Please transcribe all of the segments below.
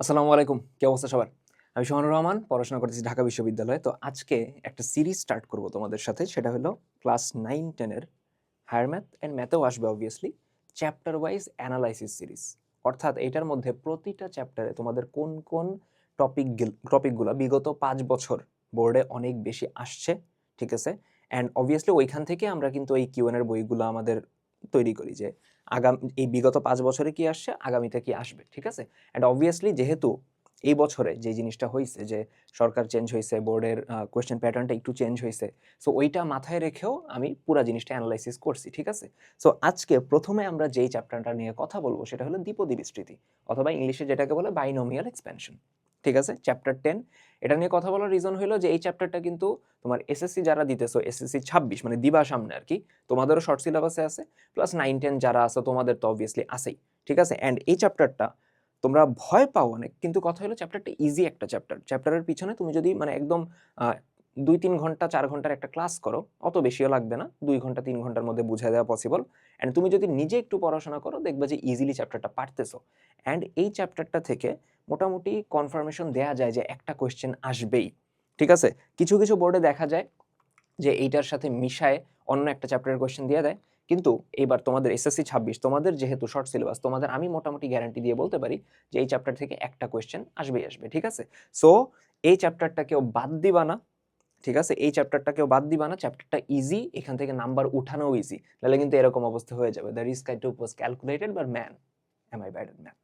আসসালামু আলাইকুম, কি অবস্থা সবার? আমি সোহানুর রহমান, পড়াশোনা করতেছি ঢাকা বিশ্ববিদ্যালয়ে। তো আজকে একটা সিরিজ স্টার্ট করব তোমাদের সাথে, সেটা হলো ক্লাস নাইন টেনের হায়ার ম্যাথ অ্যান্ড ম্যাথেও আসবে obviously chapter wise analysis series অর্থাৎ এটার মধ্যে প্রতিটা চ্যাপ্টারে তোমাদের কোন কোন টপিক টপিকগুলো বিগত পাঁচ বছর বোর্ডে অনেক বেশি আসছে, ঠিক আছে? অ্যান্ড অবভিয়াসলি ওইখান থেকে আমরা কিন্তু এই কিউএনের বইগুলো আমাদের তৈরি করি যে আগাম, এই বিগত পাঁচ বছরে কি আসছে, আগামীতে কি আসবে, ঠিক আছে? অ্যান্ড অবভিয়াসলি যেহেতু এই বছরে যে জিনিসটা হয়েছে যে সরকার চেঞ্জ হয়েছে বোর্ডের কোয়েশ্চেন প্যাটার্নটা একটু চেঞ্জ হয়েছে সো ওইটা মাথায় রেখেও আমি পুরা জিনিসটা অ্যানালাইসিস করছি, ঠিক আছে? সো আজকে প্রথমে আমরা যেই চ্যাপ্টারটা নিয়ে কথা বলব সেটা হলো দ্বিপদী বিস্তৃতি, অথবা ইংলিশে যেটাকে বলে বাইনোমিয়াল এক্সপ্যানশন ঠিক আছে? চ্যাপ্টার টেন এটা নিয়ে কথা বলার রিজন হলো যে এই চ্যাপ্টারটা কিন্তু তোমার এসএসসি যারা দিতেছো এসএসসি ছাব্বিশ মানে দিবা সামনে আর কি তোমাদেরও শর্ট সিলেবাসে আছে প্লাস নাইন টেন যারা আছে, তোমাদের তো অবভিয়াসলি আসেই ঠিক আছে? অ্যান্ড এই চ্যাপ্টারটা তোমরা ভয় পাও অনেক, কিন্তু কথা হলো চ্যাপ্টারটা ইজি একটা চ্যাপ্টার চ্যাপ্টারের পিছনে তুমি যদি মানে একদম দুই তিন ঘণ্টা, চার ঘণ্টার একটা ক্লাস করো, অত বেশিও লাগবে না, দুই ঘণ্টা, তিন ঘণ্টার মধ্যে বুঝে দেওয়া পসিবল অ্যান্ড তুমি যদি নিজে একটু পড়াশোনা করো, দেখবে যে ইজিলি চ্যাপ্টারটা পারতেছো অ্যান্ড এই চ্যাপ্টারটা থেকে মোটামুটি কনফার্মেশন দেয়া যায় যে একটা কোয়েশ্চেন আসবেই, ঠিক আছে? কিছু কিছু বোর্ডে দেখা যায় যে এইটার সাথে মিশায় অন্য একটা চ্যাপ্টারের কোয়েশ্চেন দিয়ে দেয়, কিন্তু এইবার তোমাদের এসএসসি ছাব্বিশ, তোমাদের যেহেতু শর্ট সিলেবাস তোমাদের আমি মোটামুটি গ্যারান্টি দিয়ে বলতে পারি যে এই চ্যাপ্টার থেকে একটা কোয়েশ্চেন আসবেই, আসবে, ঠিক আছে? সো এই চ্যাপ্টারটা কেউ বাদ দিবা না ঠিক আছে? এই চ্যাপ্টারটা কেউ বাদ দিবা না চ্যাপ্টারটা ইজি এখান থেকে নাম্বার উঠানো ইজি তাহলে কিন্তু এরকম অবস্থা হয়ে যাবে। The risk took was calculated but man am I bad math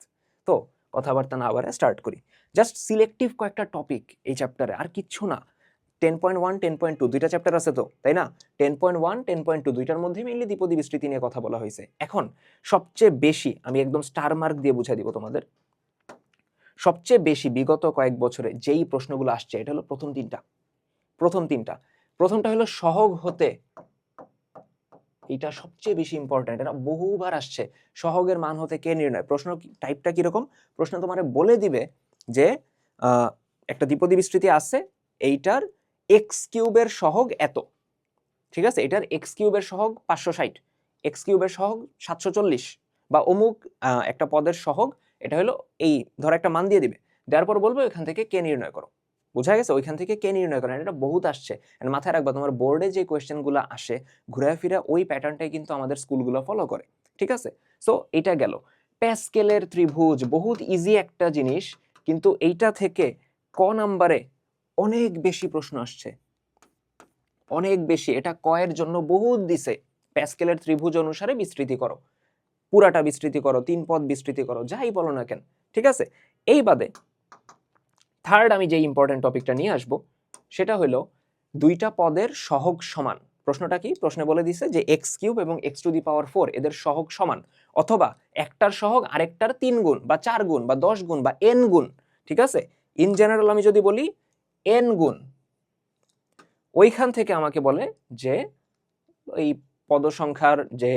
তো, কথাবার্তা না আবার স্টার্ট করি। জাস্ট সিলেক্টিভ কয়েকটা টপিক এই চ্যাপ্টারে আর কিচ্ছু না। Ten point one ten point two দুইটা চ্যাপ্টার আছে তো, তাই না? Ten point one ten point two দুইটার মধ্যে মেনলি দ্বিপদী বিস্তৃতি নিয়ে কথা বলা হয়েছে। এখন, সবচেয়ে বেশি, আমি একদম স্টার মার্ক দিয়ে বুঝাই দিব তোমাদের। সবচেয়ে বেশি বিগত কয়েক বছরে যেই প্রশ্নগুলো আসছে, এটা হলো প্রথম তিনটা। প্রথম তিনটা। প্রথমটা হলো সহগ হতে। এটা সবচেয়ে বেশি ইম্পর্ট্যান্ট এটা বহুবার আসছে। সহগের মান হতে কে নির্ণয়? প্রশ্ন টাইপটা কীরকম? প্রশ্ন তোমার বলে দিবে যে একটা দ্বিপদী বিস্তৃতি আছে, এইটার এক্স কিউবের সহগ এত। ঠিক আছে? এটার এক্স কিউবের সহগ পাঁচশো ষাট। এক্স কিউবের সহগ সাতশো চল্লিশ। বা অমুক একটা পদের সহগ, এটা হলো এই, ধর একটা মান দিয়ে দিবে। দেওয়ার পর বলব এখান থেকে কে নির্ণয় করো। বোঝা গেছে ওইখান থেকে কে নির্ণয় করেন এটা বহুত আসছে। And মাথায় রাখবা, তোমার বোর্ডে যে কোয়েশ্চেনগুলো আসে ঘুরে ফিরে ওই প্যাটার্নটাই কিন্তু আমাদের স্কুলগুলো ফলো করে। ঠিক আছে? সো এটা গেল। প্যাসকেলের ত্রিভুজ, বহুত ইজি একটা জিনিস, কিন্তু এইটা থেকে ক নাম্বারে অনেক বেশি প্রশ্ন আসছে। অনেক বেশি। এটা কয়ের জন্য বহুত দিছে। প্যাসকেলের ত্রিভুজ অনুসারে বিস্তৃতি করো। পুরাটা বিস্তৃতি করো, তিন পদ বিস্তৃতি করো, যাই বলো না কেন। ঠিক আছে? এই বাদে থার্ড আমি যে ইম্পর্টেন্ট টপিকটা নিয়ে আসব, সেটা হলো দুইটা পদের সহগ সমান। প্রশ্নটা কি? প্রশ্নে বলে দিছে যে এক্স কিউব এবং x to the power four এদের সহগ সমান। অথবা একটার সহগ আরেকটার তিন গুণ বা চার গুণ বা দশ গুণ বা এন গুণ, ঠিক আছে? ইন জেনারেল আমি যদি বলি এন গুণ, ওইখান থেকে আমাকে বলে যে এই পদসংখ্যার যে,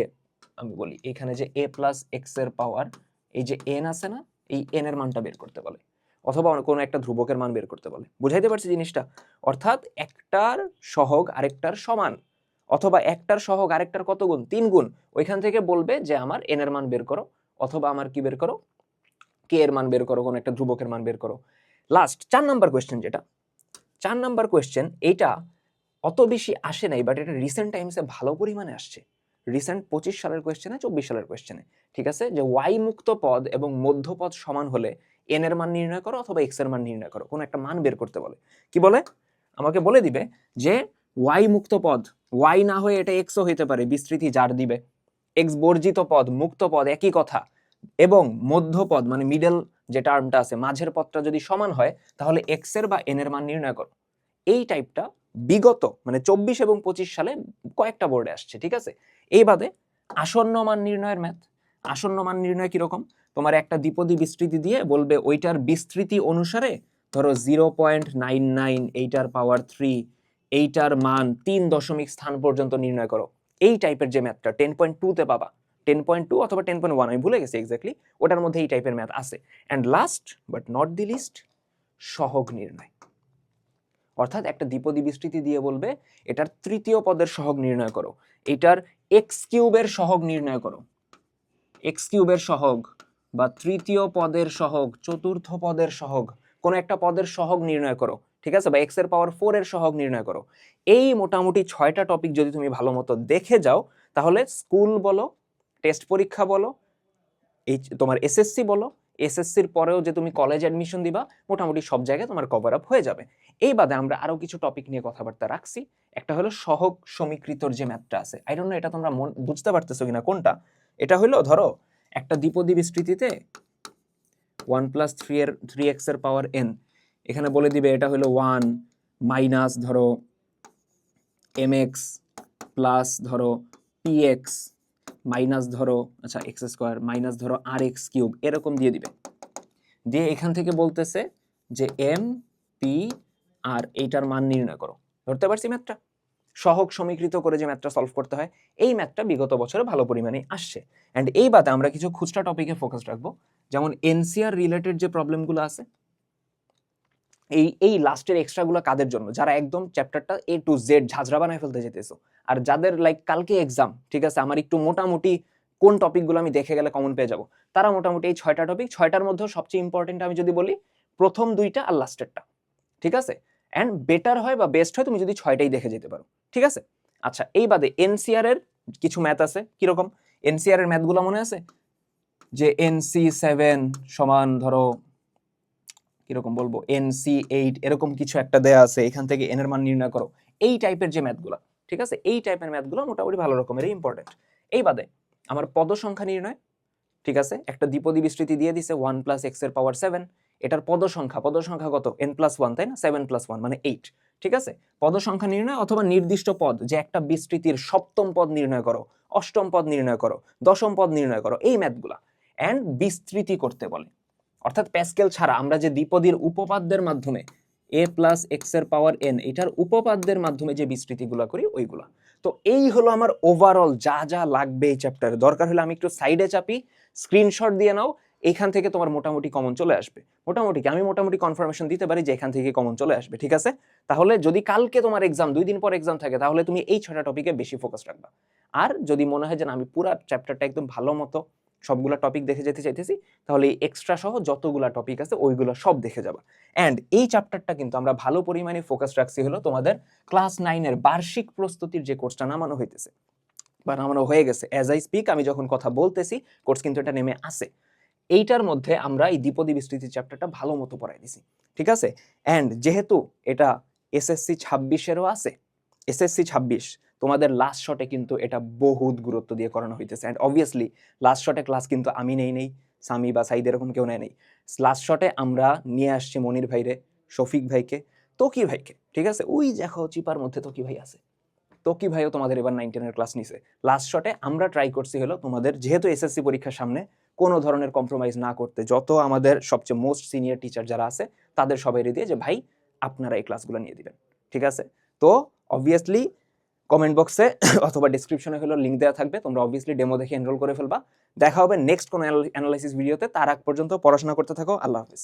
আমি বলি এখানে যে এ প্লাস এক্সের পাওয়ার এই যে এন আছে না, এই এন এর মানটা বের করতে বলে। অথবা কোনো একটা ধ্রুবকের মান বের করতে বলে। বুঝাইতে পারছি জিনিসটা? অর্থাৎ একটার সহগ আরেকটার সমান, অথবা একটার সহগ আরেকটার কত গুণ? তিন গুণ। ওইখান থেকে বলবে যে আমার এন এর মান বের করো, অথবা আমার কি বের করো? কে এর মান বের করো, কোনো একটা ধ্রুবকের মান বের করো। লাস্ট চার নাম্বার কোয়েশ্চেন যেটা। চার নাম্বার কোয়েশ্চেন এইটা অত বেশি আসে নাই বাট এটা রিসেন্ট টাইমসে ভালো পরিমাণে আসছে। রিসেন্ট পঁচিশ সালের কোয়েশ্চেনে চব্বিশ সালের কোয়েশ্চেনে ঠিক আছে? যে ওয়াই মুক্ত পদ এবং মধ্যপদ সমান হলে এন এর মান নির্ণয় করো অথবা এক্সের মান নির্ণয় করো, কোনো একটা মান বের করতে বলে। কি বলে? আমাকে বলে দিবে যে ওয়াই মুক্ত পদ ওয়াই না হয়ে এটা এক্সও হইতে পারে, বিস্তৃতি যার দিবে। এক্স বর্জিত পদ, মুক্ত পদ, একই কথা। এবং মধ্যপদ মানে মিডল যে টার্মটা আছে, মাঝের পদটা যদি সমান হয়, তাহলে এক্সের বা এন এর মান নির্ণয় করো। এই টাইপটা বিগত মানে চব্বিশ এবং পঁচিশ সালে কয়েকটা বোর্ডে আসছে, ঠিক আছে? এই বাদে আসন্ন মান নির্ণয়ের ম্যাথ আসন্ন মান নির্ণয় কীরকম? তোমার একটা দ্বিপদী বিস্তৃতি দিয়ে বলবে ওইটার বিস্তৃতি অনুসারে ধরো জিরো পয়েন্ট নাইন নাইন এইটার পাওয়ার থ্রি এইটার মান তিন দশমিক স্থান পর্যন্ত নির্ণয় করো। এই টাইপের যে ম্যাথটা টেন পয়েন্ট টুতে পাবা। টেন পয়েন্ট টু অথবা টেন পয়েন্ট ওয়ান আমি ভুলে গেছি এক্স্যাক্টলি ওটার মধ্যে এই টাইপের ম্যাথ আছে। And last but not the least সহগ নির্ণয়। অর্থাৎ একটা দ্বিপদী বিস্তৃতি দিয়ে বলবে, এটার তৃতীয় পদের সহগ নির্ণয় করো। এটার এক্স কিউবের সহগ নির্ণয় করো। এক্স কিউবের সহগ বা তৃতীয় পদের সহগ, চতুর্থ পদের সহগ, কোনো একটা পদের সহগ নির্ণয় করো, ঠিক আছে? বা এক্সের পাওয়ার ফোর এর সহগ নির্ণয় করো। এই মোটামুটি ছয়টা টপিক যদি তুমি ভালো মতো দেখে যাও, তাহলে স্কুল বলো টেস্ট পরীক্ষা বলো এই তোমার এসএসসি বলো এসএসসির পরেও যে তুমি কলেজ অ্যাডমিশন দিবা, মোটামুটি সব জায়গায় তোমার কভার আপ হয়ে যাবে। এই বাদে আমরা আরও কিছু টপিক নিয়ে কথাবার্তা রাখছি। একটা হলো সহগ সমীকৃতর যে ম্যাথটা আছে। আই ডোন্ট নো এটা তোমরা বুঝতে পারতেছো কিনা কোনটা? এটা হলো ধরো একটা দ্বিপদী বিস্তৃতিতে ওয়ান প্লাস থ্রি এর থ্রি এক্সের পাওয়ার এন এখানে বলে দিবে এটা হলো ওয়ান মাইনাস ধরো এম এক্স প্লাস ধরো পি এক্স মাইনাস ধরো আচ্ছা এক্স স্কোয়ার মাইনাস ধরো আর এক্স কিউব এরকম দিয়ে দিবে। দিয়ে এখান থেকে বলতেছে যে এম পি আর এইটার মান নির্ণয় করো। ধরতে পারছি ম্যাথটা সহগ সমীকৃত করে যে ম্যাথটা সলভ করতে হয়, এই ম্যাথটা বিগত বছরে ভালো পরিমাণে আসছে। অ্যান্ড এই বাদে আমরা কিছু খুচরা টপিকে ফোকাস রাখব, যেমন এনসিআর রিলেটেড যে প্রবলেমগুলো আছে, এই এই লাস্টের এক্সট্রাগুলো কাদের জন্য? যারা একদম চ্যাপ্টারটা এ টু জেড ঝাঁঝরা বানায় ফেলতে যেতেছো, আর যাদের লাইক কালকে এক্সাম ঠিক আছে, আমার একটু মোটামুটি কোন টপিকগুলো আমি দেখে গেলে কমন পেয়ে যাব, তারা মোটামুটি এই ছয়টা টপিক ছয়টার মধ্যে সবচেয়ে ইম্পর্টেন্ট আমি যদি বলি, প্রথম দুইটা আর লাস্টেরটা ঠিক আছে? অ্যান্ড বেটার হয় বা বেস্ট হয় তুমি যদি ছয়টাই দেখে যেতে পারো। ঠিক আছে? আচ্ছা এই বাদে এনসিআর এর কিছু ম্যাথ আছে কীরকম এনসিআর এর ম্যাথগুলো মনে আছে? যে এনসি সেভেন সমান ধরো কীরকম বলব? এনসি এইট এরকম কিছু একটা দেয়া আছে, এখান থেকে এন এর মান নির্ণয় করো। এই টাইপের যে ম্যাথগুলো ঠিক আছে? এই টাইপের ম্যাথগুলো মোটামুটি ভালো রকমের ইম্পর্টেন্ট এই বাদে আমার পদ সংখ্যা নির্ণয়, ঠিক আছে? একটা দ্বিপদী বিস্তৃতি দিয়ে দিছে ওয়ান প্লাস এক্সের পাওয়ার সেভেন এটার পদ সংখ্যা পদ সংখ্যা কত? এন প্লাস ওয়ান তাই না? সেভেন প্লাস ওয়ান মানে এইট ঠিক আছে? পদ সংখ্যা নির্ণয় অথবা নির্দিষ্ট পদ, যে একটা বিস্তৃতির সপ্তম পদ নির্ণয় করো, অষ্টম পদ নির্ণয় করো, দশম পদ নির্ণয় করো, এই ম্যাথগুলা অ্যান্ড বিস্তৃতি করতে বলে। অর্থাৎ প্যাসকেল ছাড়া আমরা যে দ্বিপদীর উপপাদ্যের মাধ্যমে এ প্লাস এক্সের পাওয়ার এন এটার উপপাদ্যের মাধ্যমে যে বিস্তৃতিগুলো করি, ওইগুলা। তো এই হলো আমার ওভারঅল যা যা লাগবে এই চ্যাপ্টারে দরকার হলে আমি একটু সাইডে চাপি স্ক্রিনশট দিয়ে নাও এখান থেকে তোমার মোটামুটি কমন চলে আসবে। মোটামুটি আমি মোটামুটি কনফার্মেশন দিতে পারি যে এখান থেকে কমন চলে আসবে, ঠিক আছে? তাহলে যদি কালকে তোমার এক্সাম দুই দিন পর এক্সাম থাকে, তাহলে তুমি এই ছটা টপিকে বেশি ফোকাস রাখবা। আর যদি মনে হয় যে আমি পুরা চ্যাপ্টারটা একদম ভালো মতো সবগুলা টপিক দেখে যেতে চাইতেছি, তাহলে এই এক্সট্রা সহ যতগুলা টপিক আছে, ওইগুলো সব দেখে যাবা। অ্যান্ড এই চ্যাপ্টারটা কিন্তু আমরা ভালো পরিমাণে ফোকাস রাখছি হলো তোমাদের ক্লাস নাইনের বার্ষিক প্রস্তুতির যে কোর্সটা নামানো হইতেছে, বা নামানো হয়ে গেছে। অ্যাজ আই স্পিক আমি যখন কথা বলতেছি কোর্স কিন্তু এটা নেমে আসে। এইটার মধ্যে আমরা এই দ্বিপদী বিস্তৃতি চ্যাপ্টারটা ভালো মতো পড়াই দিছি। ঠিক আছে? অ্যান্ড যেহেতু এটা এসএসসি ছাব্বিশেরও আছে এসএসসি ছাব্বিশ, তোমাদের লাস্ট শটে কিন্তু এটা বহুত গুরুত্ব দিয়ে করানো হইতেছে। অ্যান্ড অবভিয়াসলি লাস্ট শটে ক্লাস কিন্তু আমি নেই নেই, সামি বা সাইদ এরকম কেউ নেয় নেই। লাস্ট শটে আমরা নিয়ে আসছি মনির ভাইরে, শফিক ভাইকে, তকি ভাইকে। ঠিক আছে? ওই দেখো চিপার মধ্যে তকি ভাই আছে। তকি ভাইও তোমাদের এবার নাইন টেনের ক্লাস নিছে। লাস্ট শটে আমরা ট্রাই করছি হলো তোমাদের, যেহেতু এসএসসি পরীক্ষার সামনে কোনো ধরনের কম্প্রোমাইজ না করতে যত আমাদের সবচেয়ে মোস্ট সিনিয়র টিচার যারা আছে, তাদের সবাই দিয়ে যে, ভাই, আপনারা এই ক্লাসগুলো নিয়ে দিবেন। ঠিক আছে? তো অবভিয়াসলি কমেন্ট বক্সে অথবা ডিসক্রিপশনে হলো লিঙ্ক দেওয়া থাকবে। তোমরা অবভিয়াসলি ডেমো দেখে এনরোল করে ফেলবা। দেখা হবে নেক্সট কোনো অ্যানালাইসিস ভিডিওতে তার আগ পর্যন্ত পড়াশোনা করতে থাকো। আল্লাহ হাফিজ।